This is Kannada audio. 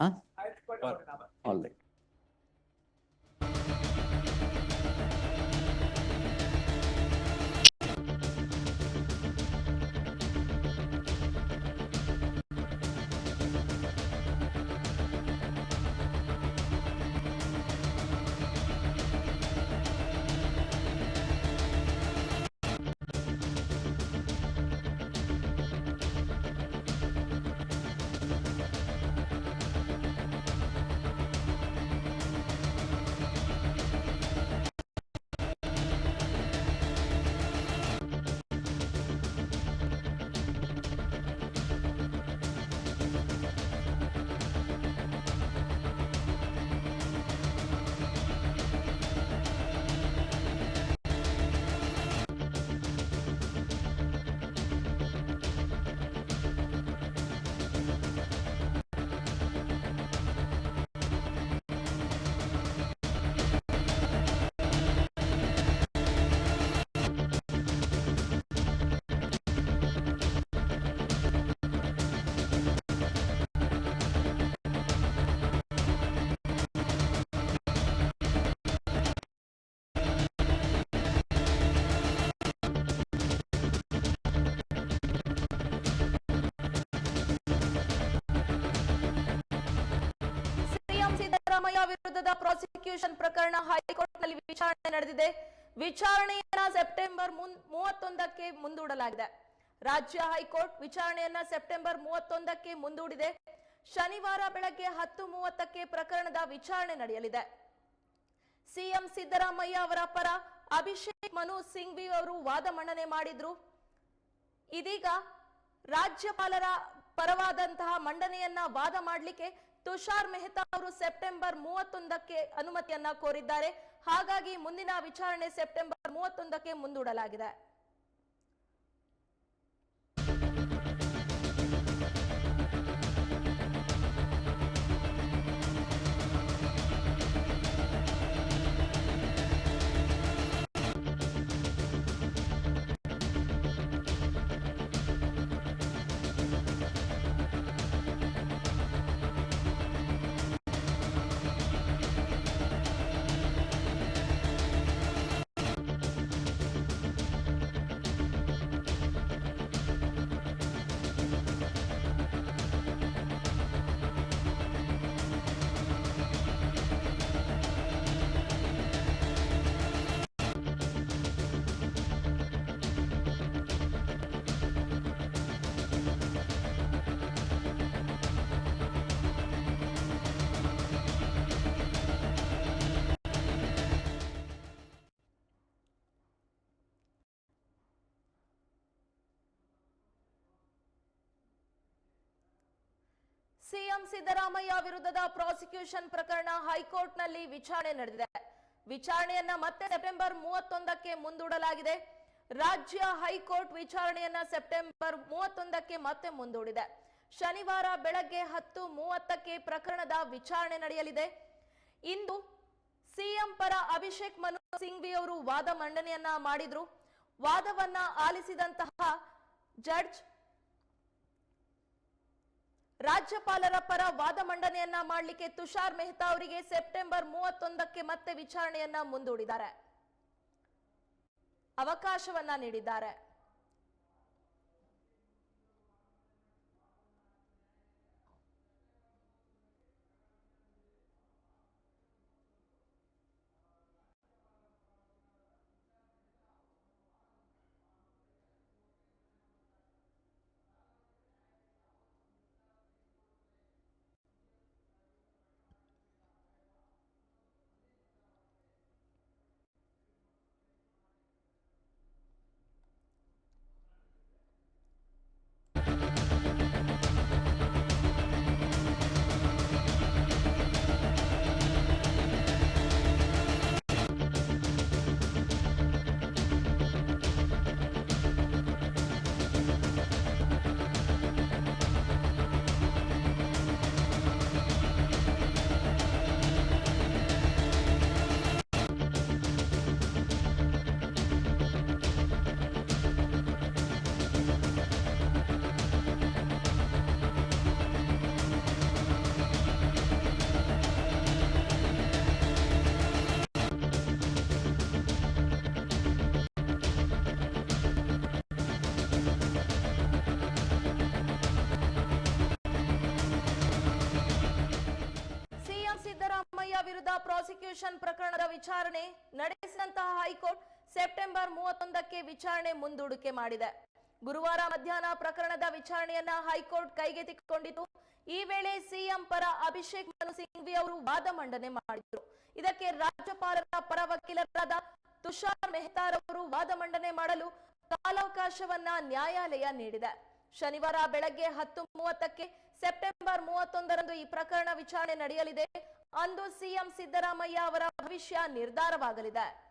Huh? ಸಿದ್ದರಾಮಯ್ಯ ವಿರುದ್ಧದ ಪ್ರಾಸಿಕ್ಯೂಷನ್ ಪ್ರಕರಣ ಹೈಕೋರ್ಟ್ನಲ್ಲಿ ವಿಚಾರಣೆ ನಡೆದಿದೆ. ವಿಚಾರಣೆಯನ್ನ ಸೆಪ್ಟೆಂಬರ್ ಮೂವತ್ತೊಂದಕ್ಕೆ ಮುಂದೂಡಲಾಗಿದೆ. ರಾಜ್ಯ ಹೈಕೋರ್ಟ್ ವಿಚಾರಣೆಯನ್ನ ಸೆಪ್ಟೆಂಬರ್ ಮೂವತ್ತೊಂದಕ್ಕೆ ಮುಂದೂಡಿದೆ. ಶನಿವಾರ ಬೆಳಗ್ಗೆ ಹತ್ತು ಮೂವತ್ತಕ್ಕೆ ಪ್ರಕರಣದ ವಿಚಾರಣೆ ನಡೆಯಲಿದೆ. ಸಿಎಂ ಸಿದ್ದರಾಮಯ್ಯ ಅವರ ಪರ ಅಭಿಷೇಕ್ ಮನು ಸಿಂಘ್ವಿ ಅವರು ವಾದ ಮಂಡನೆ ಮಾಡಿದ್ರು. ಇದೀಗ ರಾಜ್ಯಪಾಲರ ಪರವಾದಂತಹ ಮಂಡನೆಯನ್ನ ವಾದ ಮಾಡಲಿಕ್ಕೆ ತುಷಾರ್ ಮೆಹ್ತಾ ಅವರು ಸೆಪ್ಟೆಂಬರ್ ಮೂವತ್ತೊಂದಕ್ಕೆ ಅನುಮತಿಯನ್ನ ಕೋರಿದ್ದಾರೆ. ಹಾಗಾಗಿ ಮುಂದಿನ ವಿಚಾರಣೆ ಸೆಪ್ಟೆಂಬರ್ ಮೂವತ್ತೊಂದಕ್ಕೆ ಮುಂದೂಡಲಾಗಿದೆ. ಸಿಎಂ ಸಿದ್ದರಾಮಯ್ಯ ವಿರುದ್ಧದ ಪ್ರಾಸಿಕ್ಯೂಷನ್ ಪ್ರಕರಣ ಹೈಕೋರ್ಟ್ನಲ್ಲಿ ವಿಚಾರಣೆ ನಡೆದಿದೆ. ವಿಚಾರಣೆಯನ್ನ ಮತ್ತೆ ಸೆಪ್ಟೆಂಬರ್ ಮೂವತ್ತೊಂದಕ್ಕೆ ಮುಂದೂಡಲಾಗಿದೆ. ರಾಜ್ಯ ಹೈಕೋರ್ಟ್ ವಿಚಾರಣೆಯನ್ನ ಸೆಪ್ಟೆಂಬರ್ ಮೂವತ್ತೊಂದಕ್ಕೆ ಮತ್ತೆ ಮುಂದೂಡಿದೆ. ಶನಿವಾರ ಬೆಳಗ್ಗೆ ಹತ್ತು ಮೂವತ್ತಕ್ಕೆ ಪ್ರಕರಣದ ವಿಚಾರಣೆ ನಡೆಯಲಿದೆ. ಇಂದು ಸಿಎಂ ಪರ ಅಭಿಷೇಕ್ ಮನು ಸಿಂಘ್ವಿ ಅವರು ವಾದ ಮಂಡನೆಯನ್ನ ಮಾಡಿದ್ರು. ವಾದವನ್ನ ಆಲಿಸಿದಂತಹ ಜಡ್ಜ್ ರಾಜ್ಯಪಾಲರ ಪರ ವಾದ ಮಂಡನೆಯನ್ನ ಮಾಡಲಿಕ್ಕೆ ತುಷಾರ್ ಮೆಹ್ತಾ ಅವರಿಗೆ ಸೆಪ್ಟೆಂಬರ್ ಮೂವತ್ತೊಂದಕ್ಕೆ ಮತ್ತೆ ವಿಚಾರಣೆಯನ್ನ ಮುಂದೂಡಿದ್ದಾರೆ. ಅವಕಾಶವನ್ನ ನೀಡಿದ್ದಾರೆ. ಪ್ರಾಸಿಕ್ಯೂಷನ್ ಪ್ರಕರಣದ ವಿಚಾರಣೆ ನಡೆಸಿದಂತಹ ಹೈಕೋರ್ಟ್ ಸೆಪ್ಟೆಂಬರ್ ಮೂವತ್ತೊಂದಕ್ಕೆ ವಿಚಾರಣೆ ಮುಂದೂಡಿಕೆ ಮಾಡಿದೆ. ಗುರುವಾರ ಮಧ್ಯಾಹ್ನ ಪ್ರಕರಣದ ವಿಚಾರಣೆಯನ್ನ ಹೈಕೋರ್ಟ್ ಕೈಗೆತ್ತಿಕೊಂಡಿತು ಈ ವೇಳೆ ಸಿಎಂ ಪರ ಅಭಿಷೇಕ್ ಮನು ಸಿಂಘ್ವಿ ಅವರು ವಾದ ಮಂಡನೆ ಮಾಡಿದರು. ಇದಕ್ಕೆ ರಾಜ್ಯಪಾಲರ ಪರ ವಕೀಲರಾದ ತುಷಾರ್ ಮೆಹ್ತಾರ್ ಅವರು ವಾದ ಮಂಡನೆ ಮಾಡಲು ಕಾಲಾವಕಾಶವನ್ನ ನ್ಯಾಯಾಲಯ ನೀಡಿದೆ. ಶನಿವಾರ ಬೆಳಗ್ಗೆ ಹತ್ತು ಮೂವತ್ತಕ್ಕೆ ಸೆಪ್ಟೆಂಬರ್ ಮೂವತ್ತೊಂದರಂದು ಈ ಪ್ರಕರಣ ವಿಚಾರಣೆ ನಡೆಯಲಿದೆ. ಅಂದು ಸಿಎಂ ಸಿದ್ದರಾಮಯ್ಯ ಅವರ ಭವಿಷ್ಯ ನಿರ್ಧಾರವಾಗಲಿದೆ.